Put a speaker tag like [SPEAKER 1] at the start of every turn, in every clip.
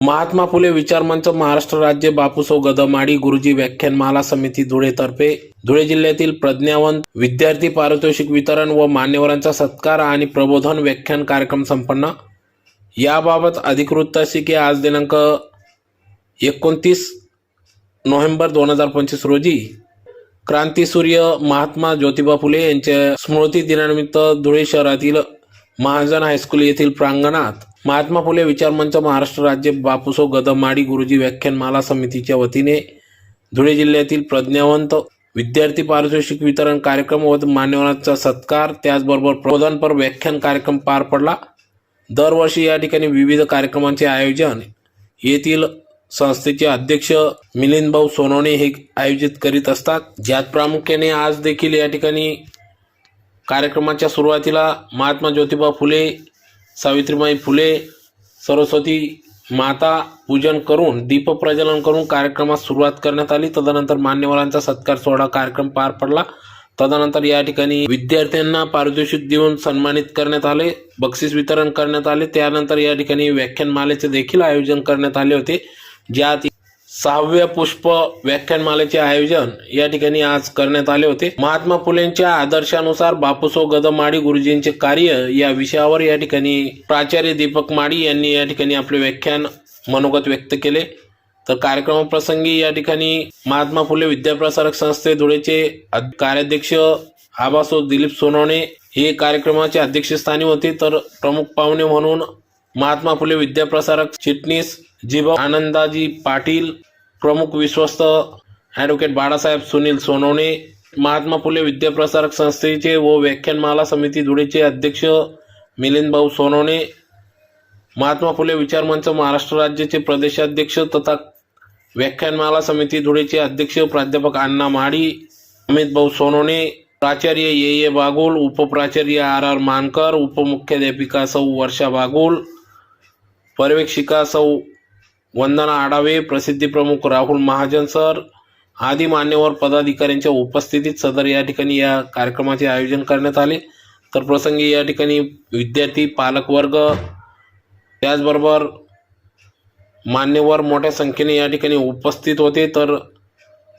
[SPEAKER 1] महात्मा फुले विचारमंच महाराष्ट्र राज्य बापूसो गदमाडी गुरुजी व्याख्यानमाला समिती धुळेतर्फे धुळे जिल्ह्यातील प्रज्ञावंत विद्यार्थी पारितोषिक वितरण व मान्यवरांचा सत्कार आणि प्रबोधन व्याख्यान कार्यक्रम संपन्न. याबाबत अधिकृत अशी की आज दिनांक एकोणतीस नोव्हेंबर दोन हजार पंचवीस रोजी क्रांतीसूर्य महात्मा ज्योतिबा फुले यांच्या स्मृती दिनानिमित्त धुळे शहरातील महाजन हायस्कूल येथील प्रांगणात महात्मा फुले विचार मंच महाराष्ट्र राज्य बापूसो गदमाडी गुरुजी व्याख्यानमाला समितीच्या वतीने धुळे जिल्ह्यातील प्रज्ञावंत विद्यार्थी पारितोषिक वितरण कार्यक्रम व मान्यवरांचा सत्कार त्याचबरोबर प्रबोधनपर व्याख्यान कार्यक्रम पार पडला. दरवर्षी या ठिकाणी विविध कार्यक्रमांचे आयोजन. येथील संस्थेचे अध्यक्ष मिलिंद भाऊ सोनवणे हे आयोजित करीत असतात. ज्यात प्रामुख्याने आज देखील या ठिकाणी कार्यक्रमाच्या सुरुवातीला महात्मा ज्योतिबा फुले सावित्रीबाई फुले सरस्वती माता पूजन करून दीपप्रज्वलन करून कार्यक्रमास सुरुवात करण्यात आली. तदनंतर मान्यवरांचा सत्कार सोहळा कार्यक्रम पार पडला. तदनंतर या ठिकाणी विद्यार्थ्यांना पारितोषिक देऊन सन्मानित करण्यात आले बक्षीस वितरण करण्यात आले. त्यानंतर या ठिकाणी व्याख्यानमालेचे देखील आयोजन करण्यात आले होते. ज्यात सहाव्या पुष्प व्याख्यानमालेचे आयोजन या ठिकाणी आज करण्यात आले होते. महात्मा फुलेंच्या आदर्शानुसार बापूसो गदमाडी गुरुजींचे कार्य या विषयावर या ठिकाणी प्राचार्य दीपक माडी यांनी या ठिकाणी आपले व्याख्यान मनोगत व्यक्त केले. तर कार्यक्रमाप्रसंगी या ठिकाणी महात्मा फुले विद्याप्रसारक संस्थे धुळेचे कार्याध्यक्ष आबासो दिलीप सोनवणे हे कार्यक्रमाचे अध्यक्षस्थानी होते. तर प्रमुख पाहुणे म्हणून महात्मा फुले विद्याप्रसारक चिटणीस जीवा आनंदाजी पाटील प्रमुख विश्वस्त ॲडव्होकेट बाळासाहेब सुनील सोनवणे महात्मा फुले विद्याप्रसारक संस्थेचे व व्याख्यानमाला समिती धुळेचे अध्यक्ष मिलिंद भाऊ सोनवणे महात्मा फुले विचारमंच महाराष्ट्र राज्याचे प्रदेशाध्यक्ष तथा व्याख्यानमाला समिती धुळेचे अध्यक्ष प्राध्यापक अण्णा माडी अमित भाऊ सोनवणे प्राचार्य ए ए बागुल उपप्राचार्य आर आर मानकर उपमुख्याध्यापिका सौ वर्षा बागुल पर्यवेक्षिका सौ वंदना आडावे प्रसिद्धी प्रमुख राहुल महाजन सर आदी मान्यवर पदाधिकाऱ्यांच्या उपस्थितीत सदर या ठिकाणी या कार्यक्रमाचे आयोजन करण्यात आले. तर प्रसंगी या ठिकाणी विद्यार्थी पालकवर्ग त्याचबरोबर मान्यवर मोठ्या संख्येने या ठिकाणी उपस्थित होते. तर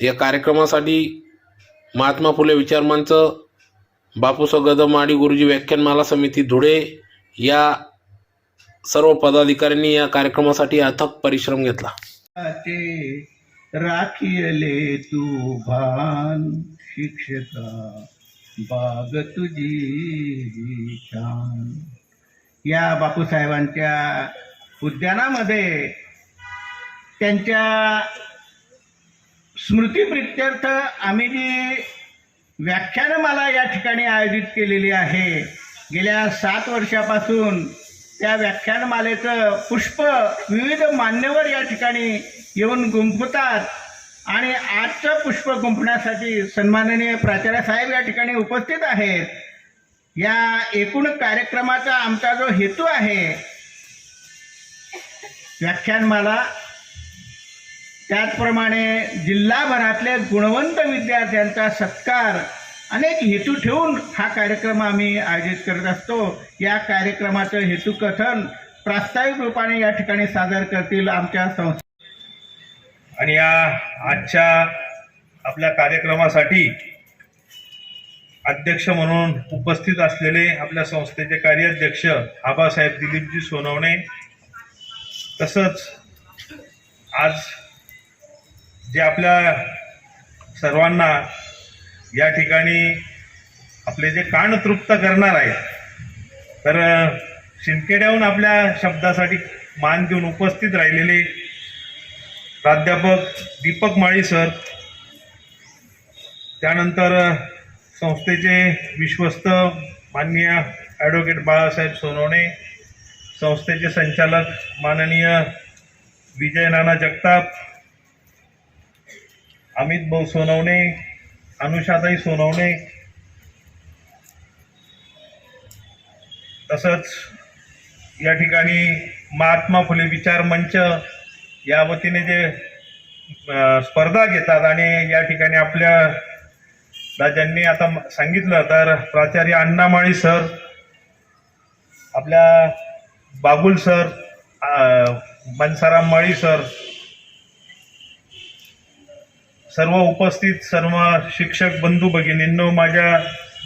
[SPEAKER 1] या कार्यक्रमासाठी महात्मा फुले विचारमंच बापूस गदमाडी गुरुजी व्याख्यानमाला समिती धुळे या सर्व पदाधिकाऱ्यांनी या कार्यक्रमासाठी अथक परिश्रम घेतला.
[SPEAKER 2] ते राखियले तू भान शिक्षका बाग तुझी छान. या बापूसाहेबांच्या उद्यानामध्ये त्यांच्या स्मृतीप्रित्यर्थ आम्ही जी व्याख्यानमाला या ठिकाणी आयोजित केलेली आहे गेल्या सात वर्षापासून त्या व्याख्यानमालेचं पुष्प विविध मान्यवर या ठिकाणी येऊन गुंफतात आणि आजचं पुष्प गुंफण्यासाठी सन्माननीय प्राचार्य साहेब या ठिकाणी उपस्थित आहेत. या एकूण कार्यक्रमाचा आमचा जो हेतू आहे व्याख्यानमाला त्याचप्रमाणे जिल्हाभरातले गुणवंत विद्यार्थ्यांचा सत्कार अनेक हेतू ठेवून हा कार्यक्रम आम्ही आयोजित करत असतो. या कार्यक्रमाचं हेतुकथन प्रास्ताविक रूपाने या ठिकाणी सादर करतील आमच्या संस्था
[SPEAKER 3] आणि या आजच्या आपल्या कार्यक्रमासाठी अध्यक्ष म्हणून उपस्थित असलेले आपल्या संस्थेचे कार्याध्यक्ष आबासाहेब दिलीपजी सोनवणे तसंच आज जे आपल्या सर्वांना या ठिकाणी आपले जे कान तृप्त करणार आहेत तर शिंदखेड्याहून आपल्या शब्दासाठी मान देऊन उपस्थित राहिलेले प्राध्यापक दीपक माळी सर त्यानंतर संस्थेचे विश्वस्त माननीय ॲडव्होकेट बाळासाहेब सोनवणे संस्थेचे संचालक माननीय विजय नाना जगताप अमित भाऊ सोनवणे अनुषाताई सोनवणे. तसंच या ठिकाणी महात्मा फुले विचार मंच या वतीने जे स्पर्धा घेतात आणि या ठिकाणी आपल्या राज्यांनी आता सांगितलं तर प्राचार्य अण्णामाळी सर आपल्या बाबुल सर मनसाराम माळी सर सर्व उपस्थित सर्व शिक्षक बंधू भगिनींनो माझ्या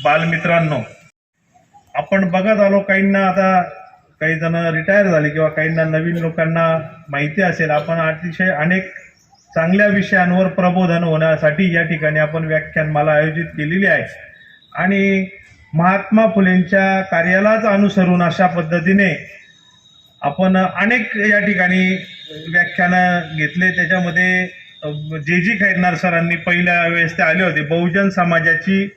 [SPEAKER 3] बालमित्रांनो आपण बघत आलो काहींना आता काही जण रिटायर झाले किंवा काहींना नवीन लोकांना माहिती असेल आपण अतिशय अनेक चांगल्या विषयांवर प्रबोधन होण्यासाठी या ठिकाणी आपण व्याख्यानमाला आयोजित केलेली आहे. आणि महात्मा फुलेंच्या कार्यालाच अनुसरून अशा पद्धतीने आपण अनेक या ठिकाणी व्याख्यानं घेतले. त्याच्यामध्ये जे जी खैरनार सरांनी पहिल्या वेळेस ते आले होते बहुजन समाजाची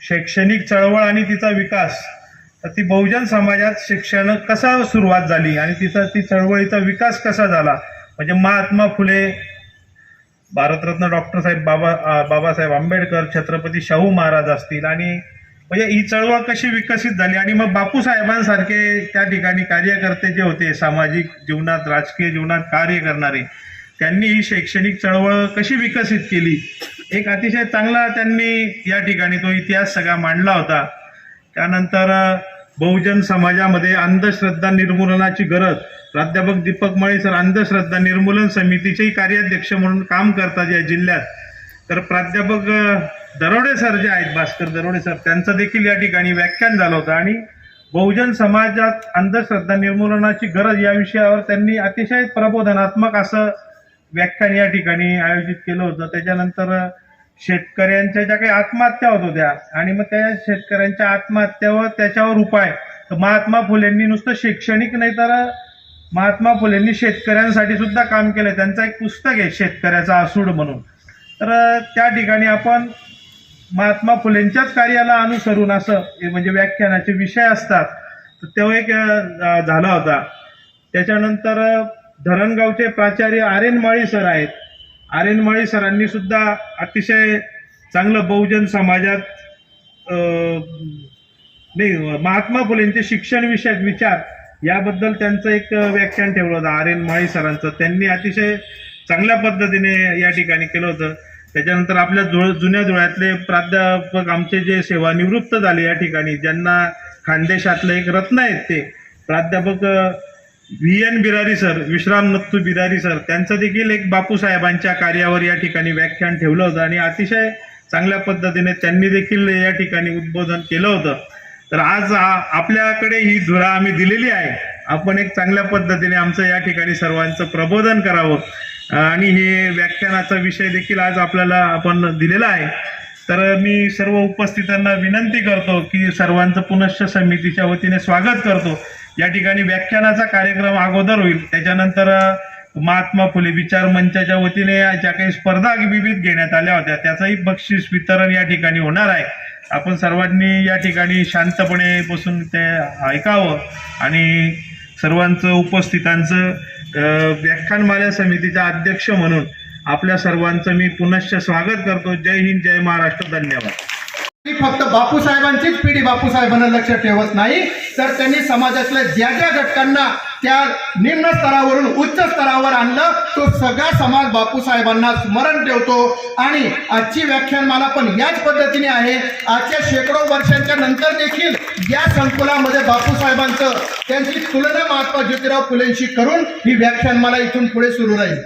[SPEAKER 3] शैक्षणिक चळवळ आणि तिचा विकास तर ती बहुजन समाजात शिक्षण कसा सुरुवात झाली आणि तिचा ती चळवळीचा विकास कसा झाला? म्हणजे महात्मा फुले भारतरत्न डॉक्टर साहेब बाबा बाबासाहेब आंबेडकर छत्रपती शाहू महाराज असतील आणि म्हणजे ही चळवळ कशी विकसित झाली आणि मग बापूसाहेबांसारखे त्या ठिकाणी कार्यकर्ते जे होते सामाजिक जीवनात राजकीय जीवनात कार्य करणारे त्यांनी ही शैक्षणिक चळवळ कशी विकसित केली? एक अतिशय चांगला त्यांनी या ठिकाणी तो इतिहास सगळा मांडला होता. त्यानंतर बहुजन समाजामध्ये अंधश्रद्धा निर्मूलनाची गरज. प्राध्यापक दीपक मळे सर अंधश्रद्धा निर्मूलन समितीचेही कार्याध्यक्ष म्हणून काम करतात या जिल्ह्यात. तर प्राध्यापक दरोडे सर जे आहेत भास्कर दरोडे सर त्यांचं देखील या ठिकाणी व्याख्यान झालं होतं. आणि बहुजन समाजात अंधश्रद्धा निर्मूलनाची गरज या विषयावर त्यांनी अतिशय प्रबोधनात्मक असं व्याख्यान या ठिकाणी आयोजित केलं होतं. त्याच्यानंतर शेतकऱ्यांच्या ज्या काही आत्महत्या होत होत्या आणि मग त्या शेतकऱ्यांच्या आत्महत्यावर त्याच्यावर उपाय. तर महात्मा फुलेंनी नुसतं शैक्षणिक नाही तर महात्मा फुलेंनी शेतकऱ्यांसाठी सुद्धा काम केलं त्यांचं एक पुस्तक आहे शेतकऱ्याचा आसूड म्हणून. तर त्या ठिकाणी आपण महात्मा फुलेंच्याच कार्याला अनुसरून असं म्हणजे व्याख्यानाचे विषय असतात. तर तो एक झाला होता. त्याच्यानंतर धरणगावचे प्राचार्य आर्यनमाळी माळी सर आहेत. आर्यनमाळी माळी सरांनी सुद्धा अतिशय चांगलं बहुजन समाजात नाही महात्मा फुलेंचे शिक्षण विषयक विचार याबद्दल त्यांचं एक व्याख्यान ठेवलं होतं आर्यनमाळी माळी सरांचं. त्यांनी अतिशय चांगल्या पद्धतीने या ठिकाणी केलं होतं. त्याच्यानंतर आपल्या जुळ जुन्या धुळ्यातले प्राध्यापक आमचे जे सेवानिवृत्त झाले या ठिकाणी ज्यांना खानदेशातलं एक रत्न आहेत ते प्राध्यापक V N Birari sir Vishram Nattu Birari sir त्यांचं देखील एक बापूसाहेबांच्या कार्यावर या ठिकाणी व्याख्यान ठेवलं होतं आणि अतिशय चांगल्या पद्धतीने त्यांनी देखील या ठिकाणी उद्बोधन केलं होतं. तर आज आपल्याकडे ही धुरा आम्ही दिलेली आहे. आपण एक चांगल्या पद्धतीने आमचं या ठिकाणी सर्वांचं प्रबोधन करावं. आणि हे व्याख्यानाचा विषय देखील आज आपल्याला आपण दिलेला आहे. तर मी सर्व उपस्थितांना विनंती करतो की सर्वांचं पुनश्च समितीच्या वतीने स्वागत करतो. या ठिकाणी व्याख्यानाचा कार्यक्रम अगोदर होईल. त्याच्यानंतर महात्मा फुले विचार मंचाच्या वतीने ज्या काही स्पर्धा विविध घेण्यात आल्या होत्या त्याचंही बक्षीस वितरण या ठिकाणी होणार आहे. आपण सर्वांनी या ठिकाणी शांतपणे बसून ते ऐकावं आणि सर्वांचं उपस्थितांचं व्याख्यानमाल्या समितीचा अध्यक्ष म्हणून आपल्या सर्वांचं मी पुनश्च स्वागत करतो. जय हिंद जय महाराष्ट्र. धन्यवाद.
[SPEAKER 4] फक्त बापूसाहेबांचीच पिढी बापूसाहेबांना लक्ष ठेवत नाही. तर त्यांनी समाजातल्या ज्या ज्या घटकांना त्या निम्न स्तरावरून उच्च स्तरावर आणलं तो सगळा समाज बापूसाहेबांना स्मरण ठेवतो. आणि आजची व्याख्यानमाला पण याच पद्धतीने आहे. आजच्या शेकडो वर्षांच्या नंतर देखील या संकुलामध्ये बापूसाहेबांचं त्यांची तुलना महात्मा ज्योतिराव फुलेंशी करून ही व्याख्यानमाला इथून पुढे सुरू राहील.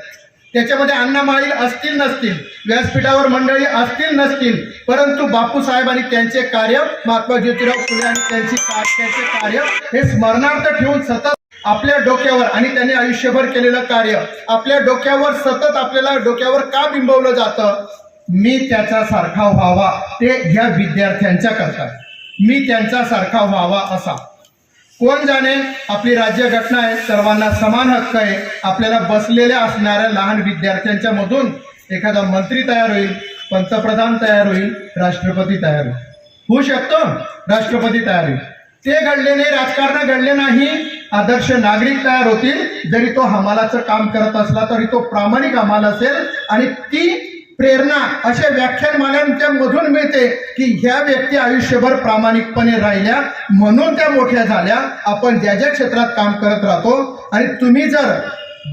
[SPEAKER 4] त्याच्यामध्ये अण्णा माळील असतील नसतील व्यासपीठावर मंडळी असतील नसतील परंतु बापूसाहेब आणि त्यांचे कार्य महात्मा ज्योतिराव फुले आणि त्यांची त्यांचे कार्य हे स्मरणार्थ ठेवून सतत आपल्या डोक्यावर आणि त्यांनी आयुष्यभर केलेलं कार्य आपल्या डोक्यावर सतत आपल्याला डोक्यावर का बिंबवलं जातं? मी त्याच्या सारखा व्हावा ते ह्या विद्यार्थ्यांच्या करता. मी त्यांचा सारखा व्हावा असा. कोण जाणे? आपली राज्यघटना आहे. सर्वांना समान हक्क आहे. आपल्याला बसलेल्या असणाऱ्या लहान विद्यार्थ्यांच्या मधून एखादा मंत्री तयार होईल पंतप्रधान तयार होईल राष्ट्रपती तयार होईल. होऊ शकतो. राष्ट्रपती तयार होईल. ते घडले नाही राजकारण घडले नाही. आदर्श नागरिक तयार होतील. जरी तो हमालाचं काम करत असला तरी तो प्रामाणिक हमाल असेल आणि ती प्रेरणा अशा व्याख्यानमाल्यांच्या मधून मिळते की ह्या व्यक्ती आयुष्यभर प्रामाणिकपणे राहिल्या म्हणून त्या मोठ्या झाल्या आपण ज्या ज्या क्षेत्रात काम करत राहतो. आणि तुम्ही जर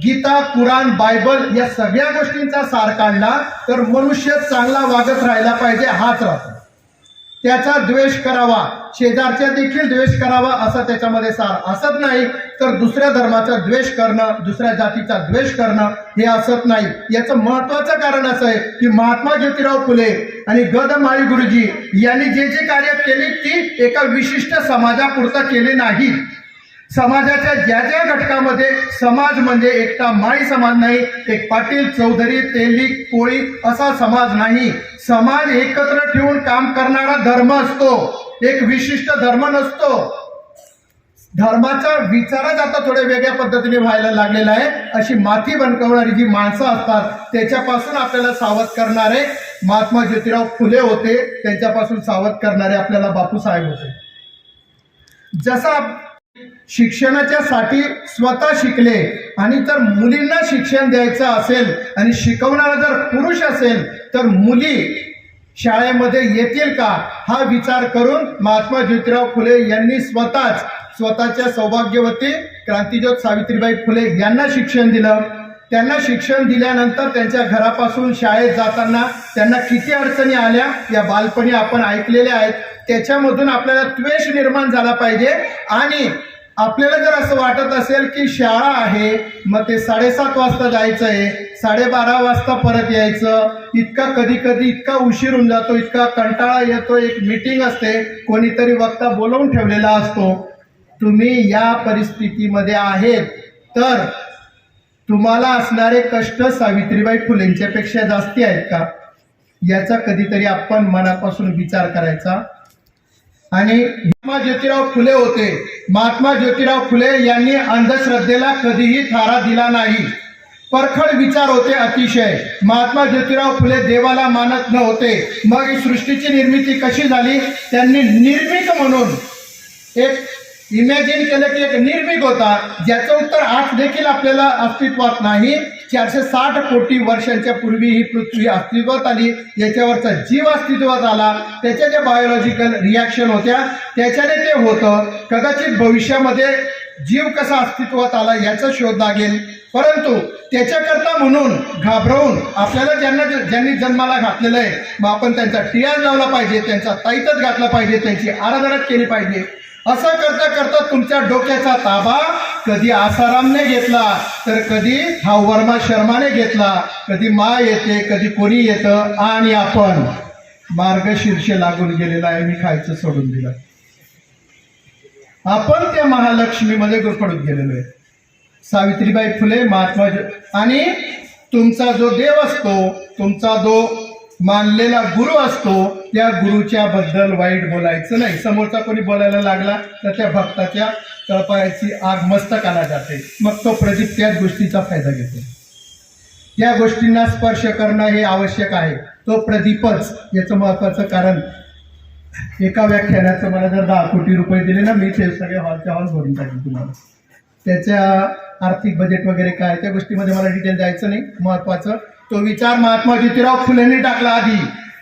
[SPEAKER 4] गीता कुराण बायबल या सगळ्या गोष्टींचा सार काढला तर मनुष्य चांगला वागत राहिला पाहिजे हाच राहतो. त्याचा द्वेष करावा. शेजारच्या देखील द्वेष करावा असं त्याच्यामध्ये सार असत नाही. तर दुसऱ्या धर्माचा द्वेष करणं दुसऱ्या जातीचा द्वेष करणं हे असत नाही. याचं महत्वाचं कारण असं आहे की महात्मा ज्योतिराव फुले आणि गद माळी गुरुजी यांनी जे जे कार्य केले ती एका विशिष्ट समाजापुरता केले नाही. समाजाच्या ज्या ज्या घटकामध्ये समाज म्हणजे एकटा माळी समाज नाही एक पाटील चौधरी तेली कोळी असा समाज नाही. समाज एकत्र ठेवून काम करणारा धर्म असतो. एक विशिष्ट धर्म नसतो. धर्माचा विचारच आता थोड्या वेगळ्या पद्धतीने व्हायला लागलेला आहे. अशी माती बनकवणारी जी माणसं असतात त्याच्यापासून आपल्याला सावध करणारे महात्मा ज्योतिराव फुले होते. त्यांच्यापासून सावध करणारे आपल्याला बापूसाहेब होते. जसा शिक्षणाच्यासाठी स्वतः शिकले. आणि जर मुलींना शिक्षण द्यायचं असेल आणि शिकवणारा जर पुरुष असेल तर मुली शाळेमध्ये येतील का? हा विचार करून महात्मा ज्योतिराव फुले यांनी स्वतःच स्वतःच्या सौभाग्यवती क्रांतीज्योत सावित्रीबाई फुले यांना शिक्षण दिलं. त्यांना शिक्षण दिल्यानंतर त्यांच्या घरापासून शाळेत जाताना त्यांना किती अडचणी आल्या या बालपणी आपण ऐकलेल्या आहेत. त्याच्यामधून आपल्याला द्वेष निर्माण झाला पाहिजे आणि आपल्याला जर असं वाटत असेल की शाळा आहे मग ते साडेसात वाजता जायचं आहे साडेबारा वाजता परत यायचं इतका कधी कधी इतका उशीर होऊन जातो इतका कंटाळा येतो एक मीटिंग असते कोणीतरी वक्ता बोलवून ठेवलेला असतो तुम्ही या परिस्थितीमध्ये आहेत तर तुम्हाला असणारे कष्ट सावित्रीबाई फुलेंच्यापेक्षा जास्ती आहेत का? याचा कधीतरी आपण मनापासून विचार करायचा. आणि महात्मा ज्योतिराव फुले होते. महात्मा ज्योतिराव फुले यांनी अंधश्रद्धेला कधीही थारा दिला नाही. परखड विचार होते अतिशय. महात्मा ज्योतिराव फुले देवाला मानत नव्हते मग ही सृष्टीची निर्मिती कशी झाली? त्यांनी निर्मित म्हणून एक इमॅजिन केलं की एक निर्मिक होता ज्याचं उत्तर आज देखील आपल्याला अस्तित्वात नाही. चारशे साठ कोटी वर्षांच्या पूर्वी ही पृथ्वी अस्तित्वात आली. याच्यावरचा जीव अस्तित्वात आला. त्याच्या ज्या बायोलॉजिकल रिॲक्शन होत्या त्याच्याने ते होतं. कदाचित भविष्यामध्ये जीव कसा अस्तित्वात आला याचा शोध लागेल. परंतु त्याच्याकरता म्हणून घाबरवून आपल्याला ज्यांना ज्यांनी जन्माला घातलेलं आहे मग आपण त्यांचा टियाज लावला पाहिजे त्यांचा ताईतच घातला पाहिजे त्यांची आराधनाच केली पाहिजे. असं करता करता तुमच्या डोक्याचा ताबा कधी आसारामने घेतला तर कधी हा वर्मा शर्माने घेतला कधी मा येते कधी कोणी येतं आणि आपण मार्गशीर्ष लागून गेलेला आहे मी खायचं सोडून दिलं. आपण त्या महालक्ष्मीमध्ये गुरफडून गेलेलो आहे. सावित्रीबाई फुले महात्मा आणि तुमचा जो देव असतो तुमचा जो मानलेला गुरु असतो त्या गुरुच्या बद्दल वाईट बोलायचं नाही. समोरचा कोणी बोलायला लागला तर त्या भक्ताच्या तळपायाची आग मस्तकाला जाते. मग तो प्रदीप त्याच गोष्टीचा फायदा घेतो. या गोष्टींना स्पर्श करणं हे आवश्यक आहे. तो प्रदीपच. याचं महत्वाचं कारण एका व्याख्यानाचं मला जर दहा कोटी रुपये दिले ना मी ते सगळे हॉलच्या हॉल भरून टाकेल तुम्हाला. त्याच्या आर्थिक बजेट वगैरे काय त्या गोष्टीमध्ये मला डिटेल द्यायचं नाही. महत्वाचं तो विचार महात्मा ज्योतिराव फुलेंनी टाकला आधी.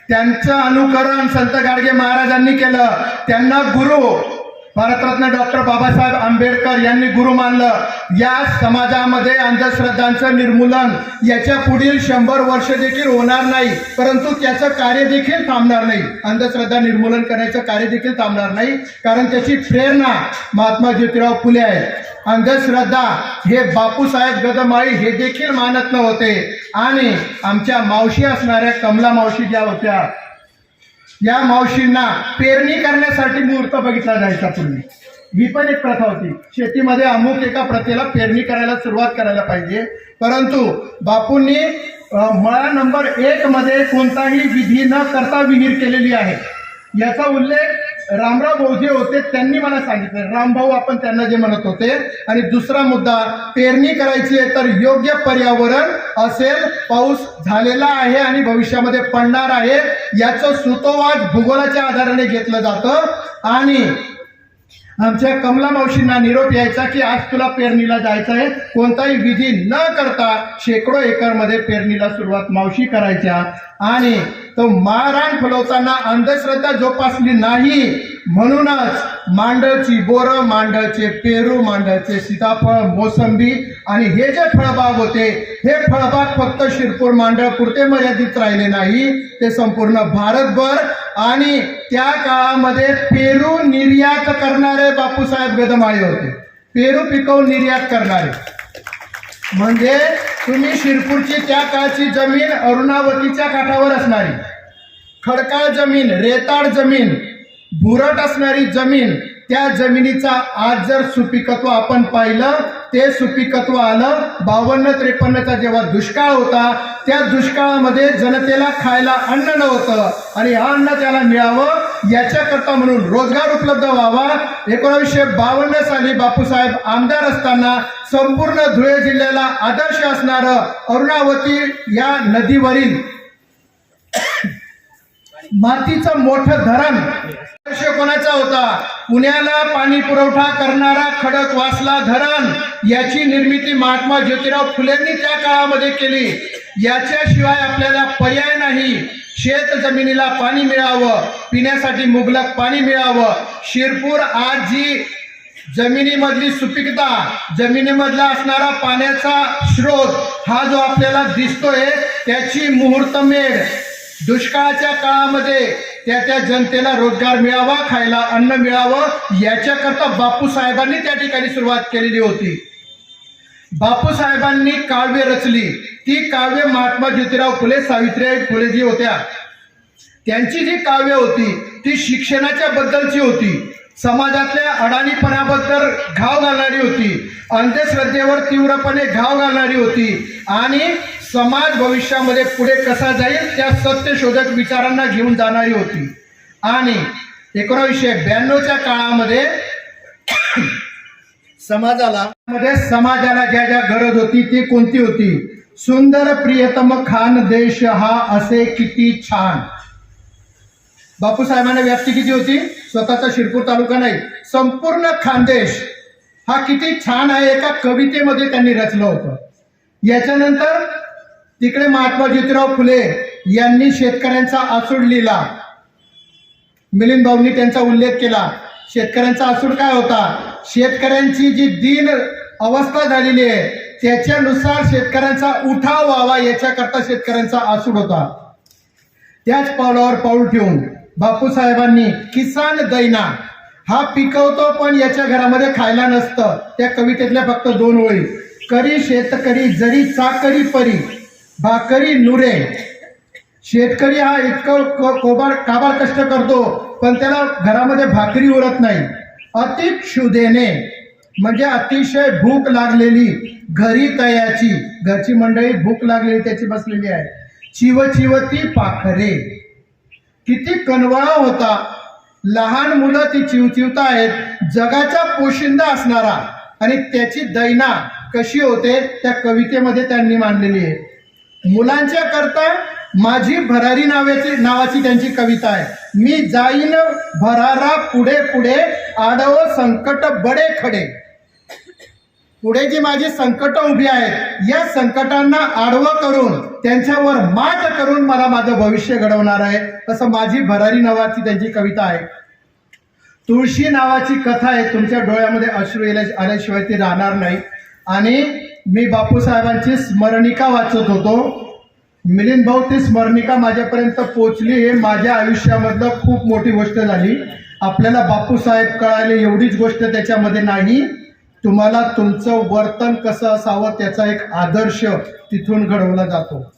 [SPEAKER 4] त्यांचं अनुकरण संत गाडगे महाराजांनी केलं. त्यांना गुरु भारतरत्न डॉक्टर बाबासाहेब आंबेडकर यांनी गुरु मानलं. या समाजामध्ये अंधश्रद्धांचं निर्मूलन याच्या पुढील शंभर वर्ष देखील होणार नाही. परंतु त्याचं कार्य देखील थांबणार नाही. अंधश्रद्धा निर्मूलन करण्याचं कार्य देखील थांबणार नाही. कारण त्याची प्रेरणा महात्मा ज्योतिराव फुले आहे अंधश्रद्धा हे बापूसाहेब गदमाळी हे देखील मानत नव्हते. आणि आमच्या मावशी असणाऱ्या कमला मावशी ज्या होत्या या मावशींना पेरणी करण्यासाठी मुहूर्त बघितला जायचा पूर्वी ही पण एक प्रथा होती. शेतीमध्ये अमुक एका प्रथेला पेरणी करायला सुरुवात करायला पाहिजे. परंतु बापूंनी मळा नंबर एक मध्ये कोणताही विधी न करता विहीर केलेली आहे. याचा उल्लेख रामराव भाऊ जे होते त्यांनी मला सांगितलं. रामभाऊ आपण त्यांना जे म्हणत होते. आणि दुसरा मुद्दा पेरणी करायची आहे तर योग्य पर्यावरण असेल पाऊस झालेला आहे आणि भविष्यामध्ये पडणार आहे याचं सुतोवाच भूगोलाच्या आधाराने घेतलं जातं. आणि आमच्या कमला मावशींना निरोप यायचा की आज तुला पेरणीला जायचं आहे. कोणताही विधी न करता शेकडो एकरमध्ये पेरणीला सुरुवात मावशी करायच्या. आणि तो माराण फुलवताना अंधश्रद्धा जोपासली नाही. म्हणूनच मांडळची बोरं मांडळचे पेरू मांडळचे सीताफळ मोसंबी आणि हे जे फळबाग होते हे फळबाग फक्त शिरपूर मांडळ पुरते मर्यादित राहिले नाही. ते संपूर्ण भारतभर आणि त्या काळामध्ये पेरू निर्यात करणारे बापूसाहेब गदमाळे होते. पेरू पिकवून निर्यात करणारे. म्हणजे तुम्ही शिरपूरची त्या काळची जमीन अरुणावतीच्या काठावर असणारी. खडकाळ जमीन रेताड जमीन भुरट असणारी जमीन त्या जमिनीचा आज जर सुपिकत्व आपण पाहिलं ते सुपिकत्व आलं बावन्न त्रेपन्नचा जेव्हा दुष्काळ होता त्या दुष्काळामध्ये जनतेला खायला अन्न नव्हतं. आणि हा अन्न त्याला मिळावं याच्याकरता म्हणून रोजगार उपलब्ध व्हावा. एकोणीसशे बावन्न साली बापूसाहेब आमदार असताना संपूर्ण धुळे जिल्ह्याला आदर्श असणारं अरुणावती या नदीवरील मातीचं मोठं धरण. कोणाचा होता? पुण्याला पाणी पुरवठा करणारा खडक वासला धरण. याची निर्मिती महात्मा ज्योतिराव फुलेंनी त्या काळामध्ये केली. याच्याशिवाय आपल्याला पर्याय नाही. शेत जमिनीला पाणी मिळावं. पिण्यासाठी मुबलक पाणी मिळावं. शिरपूर आज जी जमिनीमधली सुपीकता जमिनीमधला असणारा पाण्याचा स्रोत हा जो आपल्याला दिसतोय त्याची मुहूर्तमेढ. दुष्काळाच्या काळामध्ये त्या त्या जनतेला रोजगार मिळावा खायला अन्न मिळावं याच्याकरता बापू साहेबांनी त्या ठिकाणी सुरुवात केलेली होती. बापू साहेबांनी काव्य रचली. ती काव्य महात्मा ज्योतिराव फुले सावित्रीबाई फुले जी होत्या. त्यांची जी काव्य होती ती शिक्षणाच्या बद्दलची होती. समाजातल्या अडाणीपणाबद्दल घाव घालणारी होती. अंधश्रद्धेवर तीव्रपणे घाव घालणारी होती. आणि समाज भविष्यामध्ये पुढे कसा जाईल त्या सत्यशोधक विचारांना घेऊन जाणारी होती. आणि एकोणावीसशे ब्याण्णवच्या काळामध्ये समाजाला मध्ये समाजाला ज्या ज्या गरज होती ती कोणती होती? सुंदर प्रियतम खान देश हा असे किती छान. बापूसाहेबांना व्याप्ती किती होती? स्वतःचा शिरपूर तालुका नाही. संपूर्ण खानदेश हा किती छान आहे एका कवितेमध्ये त्यांनी रचलं होतं. याच्यानंतर तिकडे महात्मा ज्योतिराव फुले यांनी शेतकऱ्यांचा आसूड लिहिला. मिलिंद भाऊंनी त्यांचा उल्लेख केला. शेतकऱ्यांचा आसूड काय होता? शेतकऱ्यांची जी दीन अवस्था झालेली आहे त्याच्यानुसार शेतकऱ्यांचा उठाव व्हावा याच्याकरता शेतकऱ्यांचा आसूड होता. त्याच पावलावर पाऊल ठेवून बापूसाहेबांनी किसान दैना हा पिकवतो पण याच्या घरामध्ये खायला नसतं. त्या कवितेतल्या फक्त दोन ओळी. करी शेतकरी जरी चाकरी परी भाकरी नुरे. शेतकरी हा इतकं क- कोबाड काबाड कष्ट करतो पण त्याला घरामध्ये भाकरी उरत नाही. अति क्षुदेने म्हणजे अतिशय भूक लागलेली घरी तयाची. घरची मंडळी भूक लागलेली त्याची बसलेली आहे. चिव चिवती पाखरे. किती कनवाळा होता. लहान मुलं ती चिवचिवता आहेत. जगाचा पोशिंदा असणारा. आणि त्याची दैना कशी होते त्या कवितेमध्ये त्यांनी मांडलेली आहे. मुलांच्या करता माझी भरारी नावाची नावाची त्यांची कविता आहे. मी जाईन भरारा पुढे पुढे आडव संकट बडे खडे. पुढे जी माझी संकट उभी आहेत या संकटांना आडवं करून त्यांच्यावर मात करून मला माझं भविष्य घडवणार आहे असं माझी भरारी नावाची त्यांची कविता आहे. तुळशी नावाची कथा आहे तुमच्या डोळ्यामध्ये अश्रू येल्या- आल्याशिवाय ती राहणार नाही. आणि मी बापूसाहेबांची स्मरणिका वाचत होतो. मिलिंद भाऊ ती स्मरणिका माझ्यापर्यंत पोचली हे माझ्या आयुष्यामधलं खूप मोठी गोष्ट झाली. आपल्याला बापूसाहेब कळाले एवढीच गोष्ट त्याच्यामध्ये नाही. तुम्हाला तुमचं वर्तन कसं असावं त्याचा एक आदर्श तिथून घडवला जातो.